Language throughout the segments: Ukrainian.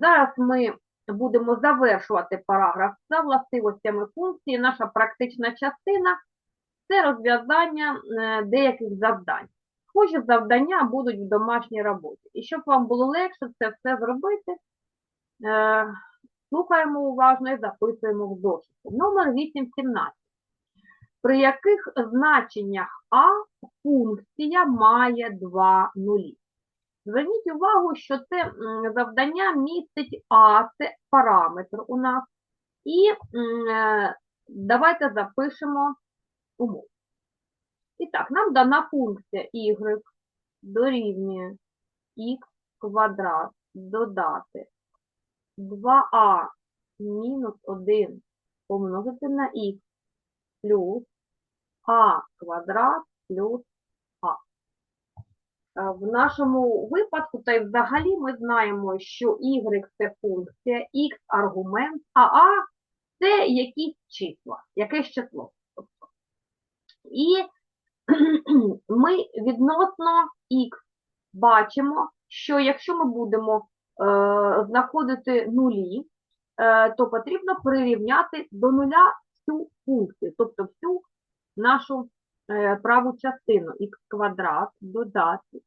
Зараз ми будемо завершувати параграф за властивостями функції. Наша практична частина це розв'язання е, деяких завдань. Схожі завдання будуть в домашній роботі. І щоб вам було легше це все зробити, е, слухаємо уважно і записуємо в дошку. Номер 817. При яких значеннях А функція має два нулі? Зверніть увагу, що це завдання містить А, це параметр у нас. І е, давайте запишемо умову. І так, нам дана функція y дорівнює х квадрат додати 2а мінус 1 помножити на х плюс а квадрат плюс В нашому випадку, та й взагалі ми знаємо, що y це функція, x аргумент, а a це якісь числа, якесь число. І ми відносно x бачимо, що якщо ми будемо е, знаходити нулі, е, то потрібно прирівняти до нуля всю функцію, тобто всю нашу е, праву частину х квадрат додати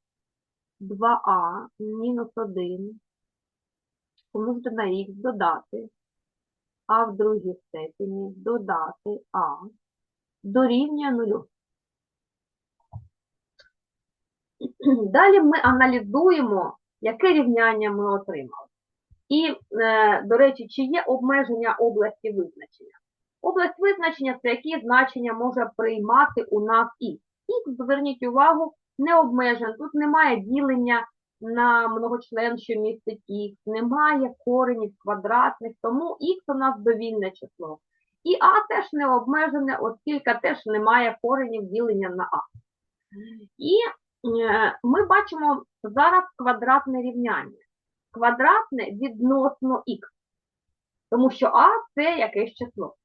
2а мінус 1 помножити на х додати а в другій степені додати а дорівнює нулю. Далі ми аналізуємо, яке рівняння ми отримали. І, е, до речі, чи є обмеження області визначення? Область визначення це які значення може приймати у нас х. Х, зверніть увагу, не обмежен. Тут немає ділення на многочлен, що містить х, немає коренів квадратних, тому х у нас довільне число. І а теж не обмежене, оскільки теж немає коренів ділення на а. І е, ми бачимо зараз квадратне рівняння. Квадратне відносно х, тому що а це якесь число.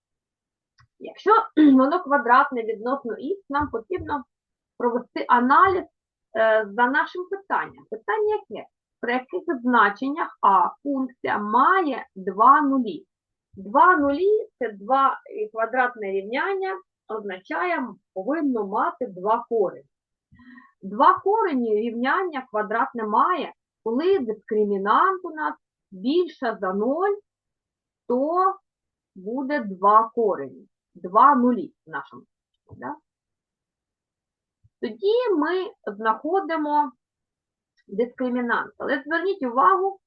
Якщо воно квадратне відносно х, нам потрібно провести аналіз е, за нашим питанням. Питання яке? При яких значеннях А функція має два нулі? Два нулі це два квадратне рівняння, означає, повинно мати два корені. Два корені рівняння квадратне має, коли дискримінант у нас більше за 0, то буде два корені. Два нулі в нашому. Да? Тоді ми знаходимо дискримінант. Але зверніть увагу,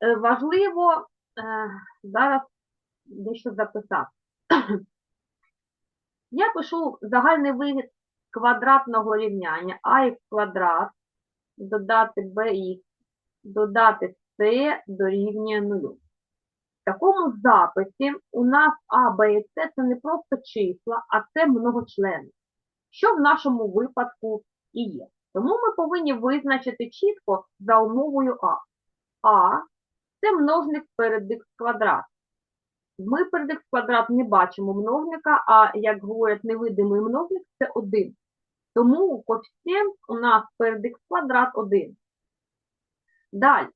е, важливо е, зараз дещо записати. Я пишу загальний вигляд квадратного рівняння ах квадрат, додати bx, додати c дорівнює нулю. В такому записі у нас А, Б і С це не просто числа, а це многочлени що в нашому випадку і є. Тому ми повинні визначити чітко за умовою А. А це множник перед квадрат. Ми перед квадрат не бачимо множника, а, як говорять, невидимий множник це 1. Тому коефіцієнт у нас перед квадрат 1. Далі,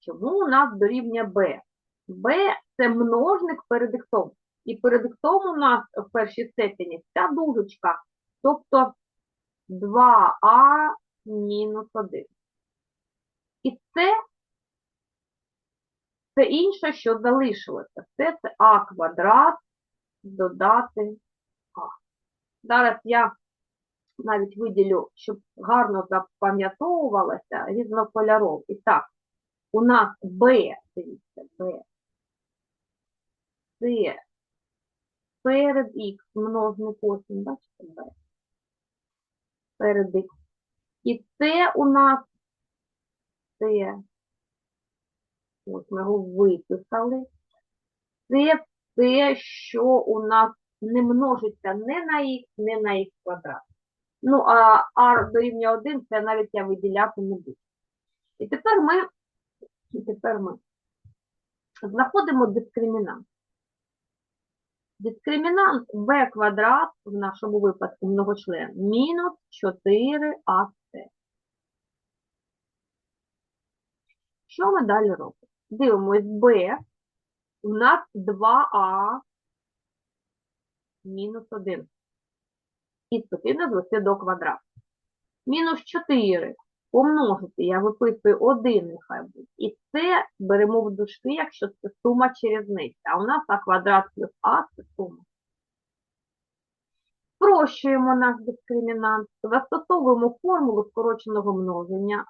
чому у нас дорівнює b? b це множник перед. І перед х у нас в першій степені ця дужечка Тобто 2а мінус 1. І це, це інше, що залишилося. Це це а квадрат додати а. Зараз я навіть виділю, щоб гарно запам'ятовувалося різнокольоров. І так, у нас b, дивіться, b, це перед х множник 8, бачите, b перед. І це у нас це, ось ми його виписали. Це те, що у нас не множиться не на х, не на х квадрат. Ну, а r дорівнює 1, це навіть я виділяти не буду. І тепер ми, і тепер ми знаходимо дискримінант. Дискримінант b квадрат, в нашому випадку многочлен, мінус 4ac. Що ми далі робимо? Дивимось b. У нас 2а мінус 1. І потрібно звести до квадрату. Мінус 4 помножити, я виписую 1 нехай буде. І це беремо в дужки, якщо це сума чи різниця. А у нас а квадрат плюс а це сума. Спрощуємо наш дискримінант, застосовуємо формулу скороченого множення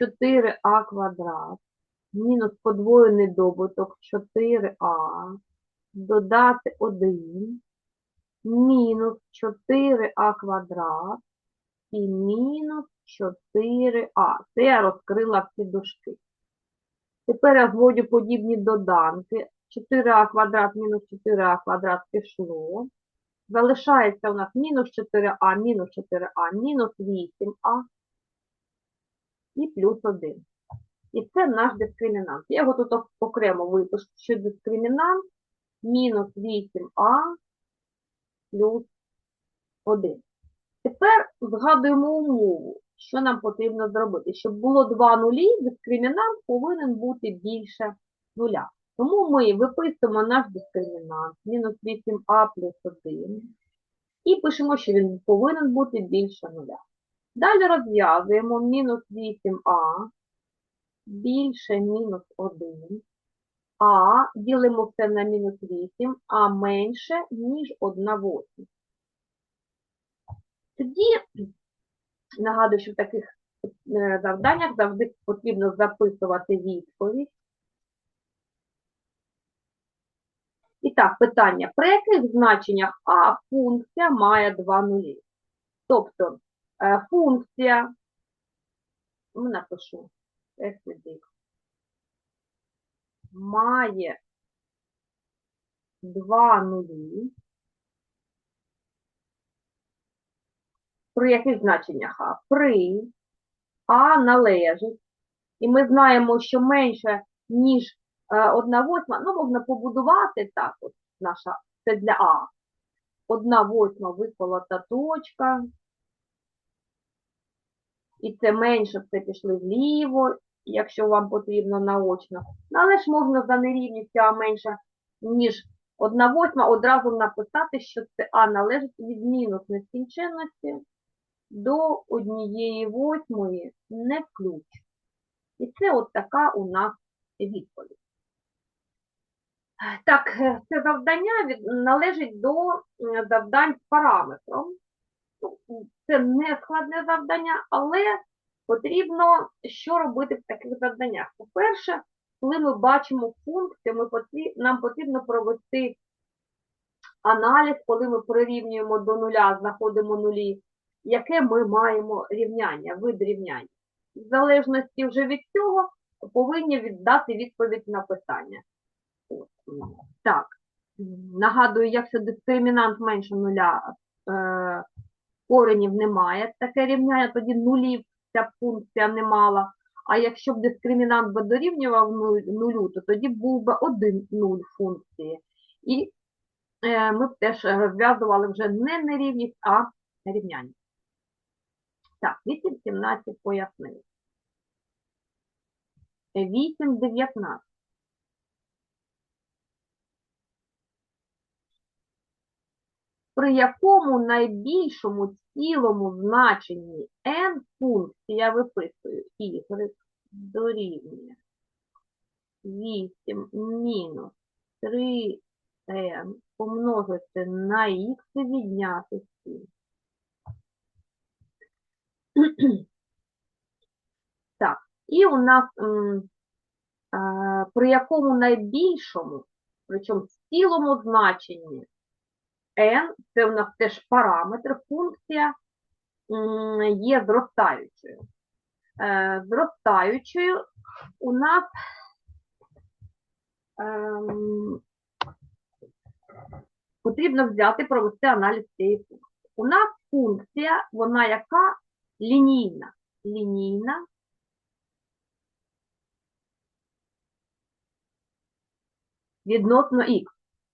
4а квадрат мінус подвоєний добуток 4а додати 1 мінус 4а квадрат і мінус 4а. Це я розкрила всі дужки. Тепер я зводю подібні доданки. 4а квадрат мінус 4а квадрат пішло. Залишається у нас мінус 4а, мінус 4а, мінус 8а і плюс 1. І це наш дискримінант. Я його тут окремо випишу, що дискримінант мінус 8а плюс 1. Тепер згадуємо умову, що нам потрібно зробити. Щоб було два нулі, дискримінант повинен бути більше нуля. Тому ми виписуємо наш дискримінант мінус 8а плюс 1 і пишемо, що він повинен бути більше нуля. Далі розв'язуємо мінус 8а більше мінус 1, а ділимо все на мінус 8, а менше, ніж 1 восьма. Тоді, нагадую, що в таких е, завданнях завжди потрібно записувати відповідь. І так, питання. При яких значеннях А функція має два нулі? Тобто е, функція, ну, напишу, f має два нулі. При яких значеннях А? При А належить. І ми знаємо, що менше, ніж е, 1 восьма, ну, можна побудувати так, от наша, це для А. 1 восьма виколота точка. І це менше, це пішли вліво, якщо вам потрібно наочно. Ну, Але ж можна за нерівністю А менше, ніж 1 восьма, одразу написати, що це А належить від мінус нескінченності до однієї восьмої не включ. І це от така у нас відповідь. Так, е, це завдання належить до завдань з параметром. Ну, Це не складне завдання, але потрібно що робити в таких завданнях. По-перше, коли ми бачимо функцію, ми потріб, нам потрібно провести аналіз, коли ми прирівнюємо до нуля, знаходимо нулі, яке ми маємо рівняння, вид рівняння. В залежності вже від цього повинні віддати відповідь на питання. От, Так, нагадую, якщо дискримінант менше нуля, е, коренів немає, таке рівняння, тоді нулів ця функція не мала. А якщо б дискримінант би дорівнював нулю, то тоді був би один нуль функції. І е, ми б теж розв'язували вже не нерівність, а рівняння. Так, 8.17 пояснили. 8.19. При якому найбільшому цілому значенні n функції я виписую y дорівнює 8 мінус 3n помножити на х і відняти 7. Так, і у нас при якому найбільшому, причому в цілому значенні n, це у нас теж параметр, функція є зростаючою. Е, Зростаючою у нас ем, потрібно взяти, провести аналіз цієї функції. У нас функція, вона яка лінійна. Лінійна відносно х.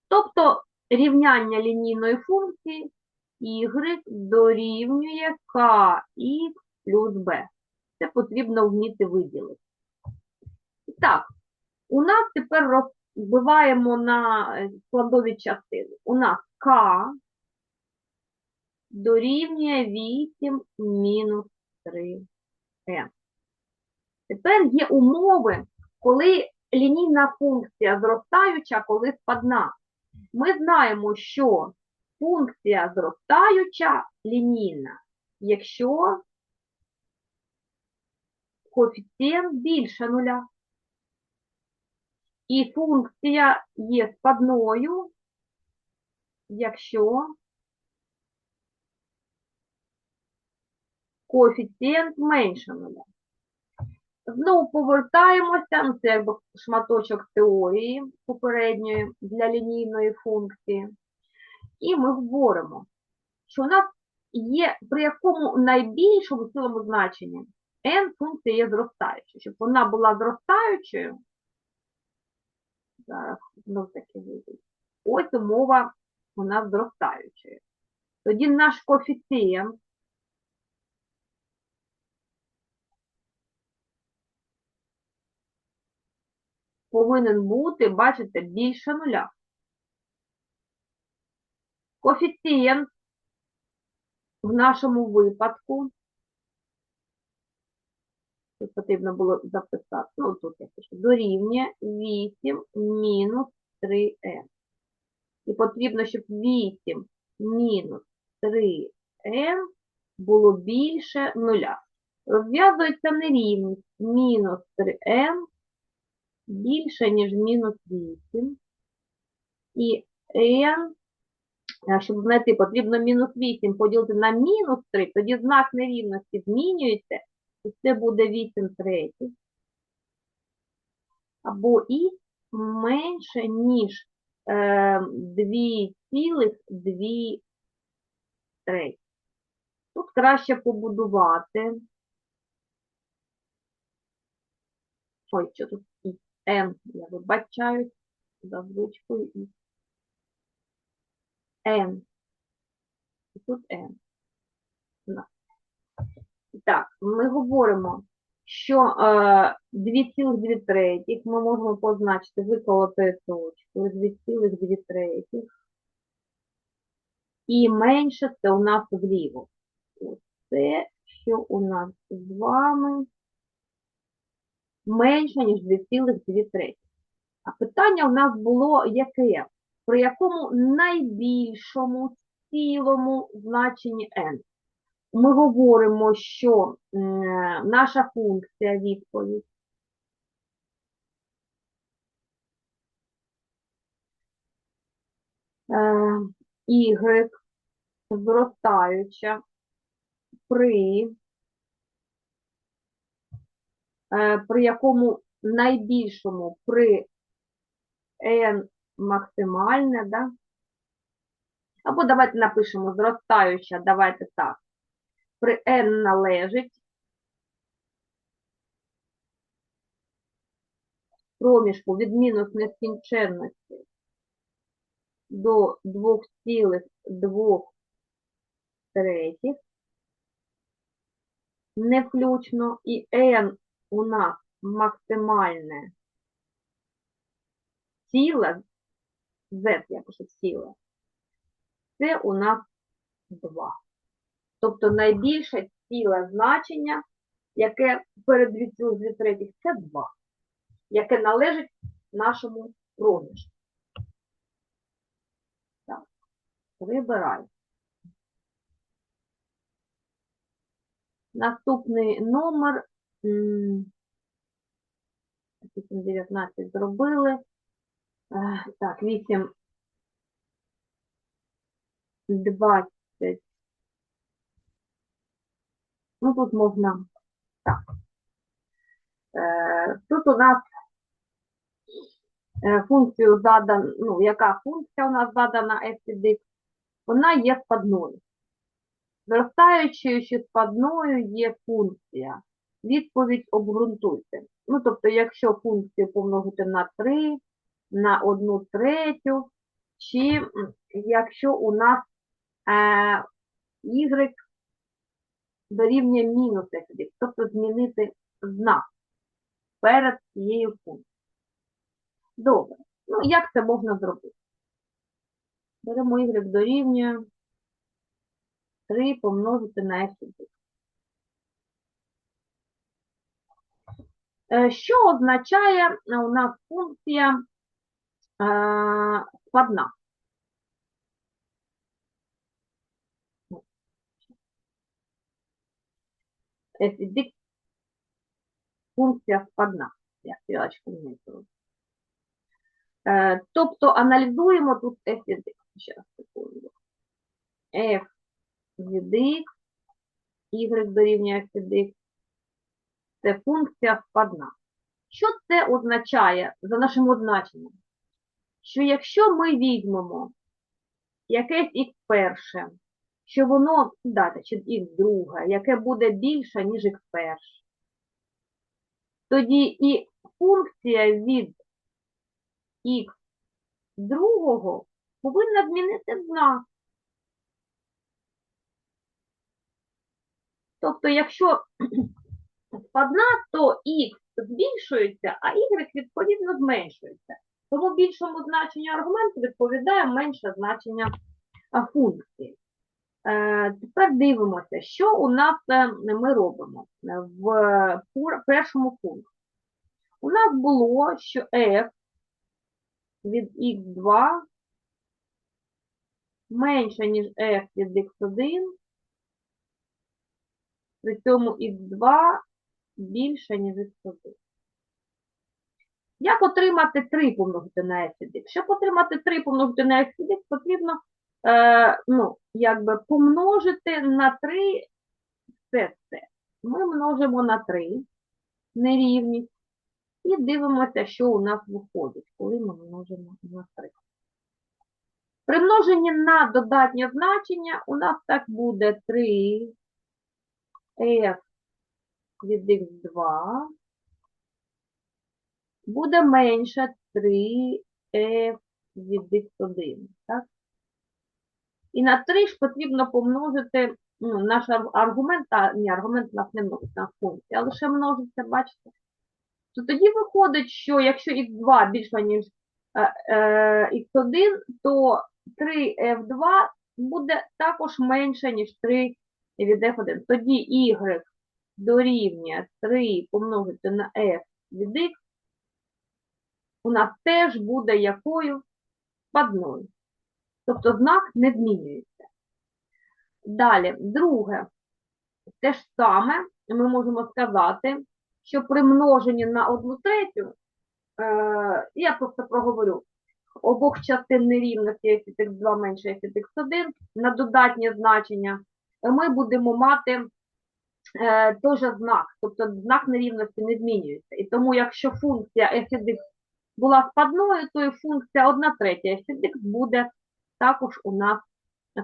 Тобто рівняння лінійної функції y дорівнює kx плюс b. Це потрібно вміти виділити. І Так, У нас тепер розбиваємо на е, складові частини. У нас К дорівнює 8 мінус 3 n. Тепер є умови, коли лінійна функція зростаюча, коли спадна. Ми знаємо, що функція зростаюча лінійна, якщо коефіцієнт більше нуля. І функція є спадною, якщо коефіцієнт менше нуля. Знову повертаємося, ну це якби шматочок теорії попередньої для лінійної функції. І ми говоримо, що у нас є при якому найбільшому цілому значенні n функція є зростаючою. Щоб вона була зростаючою, зараз знов таки вийде. Ось умова у нас зростаючою. Тоді наш коефіцієнт повинен бути, бачите, більше нуля. Коефіцієнт в нашому випадку, тут потрібно було записати, ну тут я пишу, дорівнює 8 мінус 3n. І потрібно, щоб 8 мінус 3n було більше нуля. Розв'язується нерівність мінус 3n більше, ніж мінус 8. І е, щоб знайти, потрібно мінус 8 поділити на мінус 3, тоді знак нерівності змінюється, і це буде 8 третіх. Або і менше, ніж е, 2,2 треті. Тут краще побудувати. Ой, що тут N, я вибачаюсь, за звичкою і N. І тут. На. Так, ми говоримо, що е, 2,2 третіх ми можемо позначити виколотою точкою 2,2 третіх. І менше це у нас вліво. Ось це, що у нас з вами менше, ніж 2,2 треті. А питання у нас було яке? При якому найбільшому цілому значенні n? Ми говоримо, що наша функція відповідь е, y зростаюча при при якому найбільшому при n максимальне, да? або давайте напишемо зростаюча, давайте так. При n належить проміжку від мінус нескінченності до 2,2 третіх, не включно, і n у нас максимальне ціле, z я пишу ціле, це у нас 2. Тобто найбільше ціле значення, яке перед 2,2 третіх, це 2, яке належить нашому проміжку. Так, прибирай. Наступний номер м, 19 зробили. Е, Так, 8, 20. Ну, тут можна, так. Е, Тут у нас е, функцію задана, ну, яка функція у нас задана f вона є спадною. Зростаючою чи спадною є функція. Відповідь обґрунтуйте. Ну, тобто, якщо функцію помножити на 3, на 1 третю, чи якщо у нас е, y дорівнює мінус f, тобто змінити знак перед цією функцією. Добре. Ну, як це можна зробити? Беремо y дорівнює 3 помножити на f від x. Е, Що означає е, у нас функція е, складна? функція складна. Я стрілочку. Е, Тобто аналізуємо тут f від x. Ще раз секунду. f від x, y дорівнює f від x. Це функція складна. Що це означає за нашим означенням? Що якщо ми візьмемо якесь х перше, що воно, дати, чи х друге, яке буде більше, ніж х перше, тоді і функція від х другого повинна змінити знак. Тобто, якщо складна, то х збільшується, а y відповідно зменшується. Тому більшому значенню аргументу відповідає менше значення функції. Е, Тепер дивимося, що у нас е, ми робимо е, в першому пункті. У нас було, що f від x2 менше, ніж f від x1, при цьому x2 більше, ніж x1. Як отримати 3 помножити на f? Щоб отримати 3 помножити на f потрібно е, ну, якби помножити на 3 все це. Ми множимо на 3 нерівність і дивимося, що у нас виходить, коли ми множимо на 3. При множенні на додатнє значення у нас так буде 3 f від x2 буде менше 3f від x1. Так? І на 3 ж потрібно помножити ну, наш аргумент, а ні, аргумент у нас не множиться на функції, а лише множиться, бачите? То тоді виходить, що якщо x2 більше, ніж е, е, x1, то 3f2 буде також менше, ніж 3 від f1. Тоді y дорівнює 3 помножити на f від x, у нас теж буде якою складною. Тобто знак не змінюється. Далі, друге, те ж саме ми можемо сказати, що при множенні на одну третю, е, я просто проговорю, обох частин нерівності f від x2 менше f від x1 на додатнє значення, ми будемо мати теж знак, тобто знак нерівності не змінюється. І тому, якщо функція f була складною, то і функція 1 третя f буде також у нас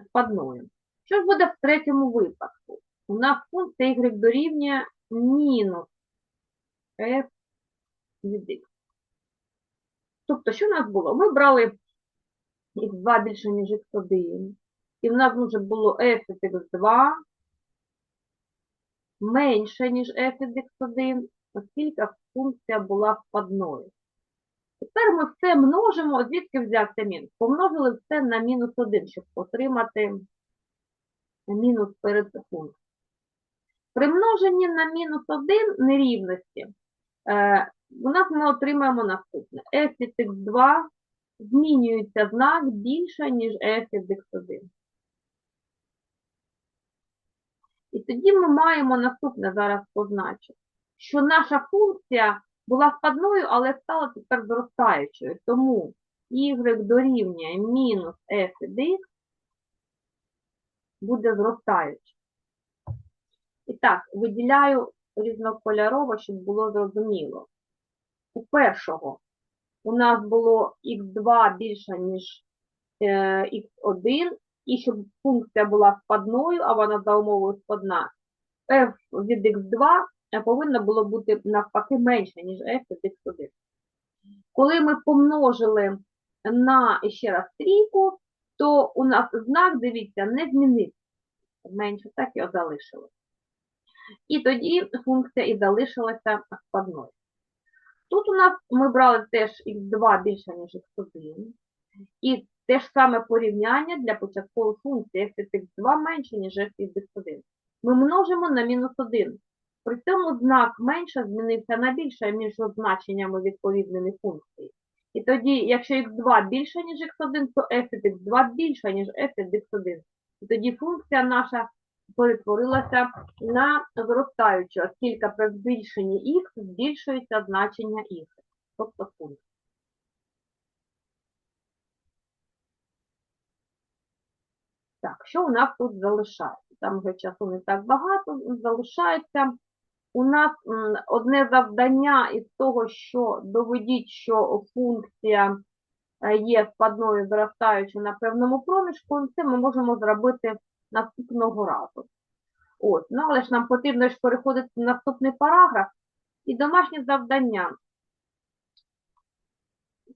складною. Що ж буде в третьому випадку? У нас функція y дорівнює мінус f від x. Тобто, що в нас було? Ми брали x2 більше, ніж x1, і в нас вже було f від x2 менше, ніж f від x1, оскільки функція була складною. Тепер ми все множимо, звідки взявся мінус? Помножили все на мінус 1, щоб отримати мінус перед функцією. При множенні на мінус 1 нерівності е, у нас ми отримаємо наступне. f від x2 змінюється знак більше, ніж f від x1. І тоді ми маємо наступне зараз позначити, що наша функція була складною, але стала тепер зростаючою. Тому y дорівнює мінус f від x буде зростаючим. І так, виділяю різнокольорово, щоб було зрозуміло. У першого у нас було х2 більше, ніж е, х1, і щоб функція була складною, а вона за умовою складна, f від x2 е, повинно було бути навпаки менше, ніж f від x1. Коли ми помножили на ще раз трійку, то у нас знак, дивіться, не змінився. Менше, так і залишилось. І тоді функція і залишилася складною. Тут у нас ми брали теж х2 більше, ніж х1. І те ж саме порівняння для початкової функції f від х2 менше, ніж f від х1. Ми множимо на мінус 1. При цьому знак менше змінився на більше між значеннями відповідної функції. І тоді, якщо х2 більше, ніж х1, то f від х2 більше, ніж f від х1. І тоді функція наша перетворилася на зростаючу, оскільки при збільшенні х збільшується значення y, тобто функція. Так, що у нас тут залишається? Там вже часу не так багато залишається. У нас одне завдання із того, що доведіть, що функція е, є складною зростаючою на певному проміжку, це ми можемо зробити наступного разу. От, ну, але ж нам потрібно ж переходити в наступний параграф і домашнє завдання.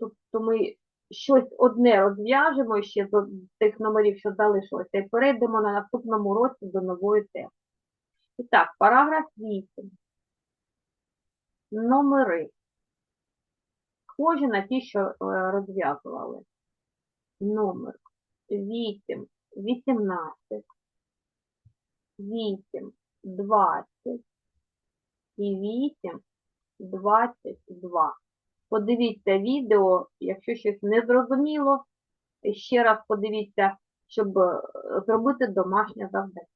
Тобто ми щось одне розв'яжемо ще з тих номерів, що залишилося, і перейдемо на наступному році до нової теми. І так, параграф 8. Номери. Схожі на ті, що е, розв'язували. Номер 8, 18, 8, 20 і 8, 22. Подивіться відео, якщо щось не зрозуміло, ще раз подивіться, щоб е, зробити домашнє завдання.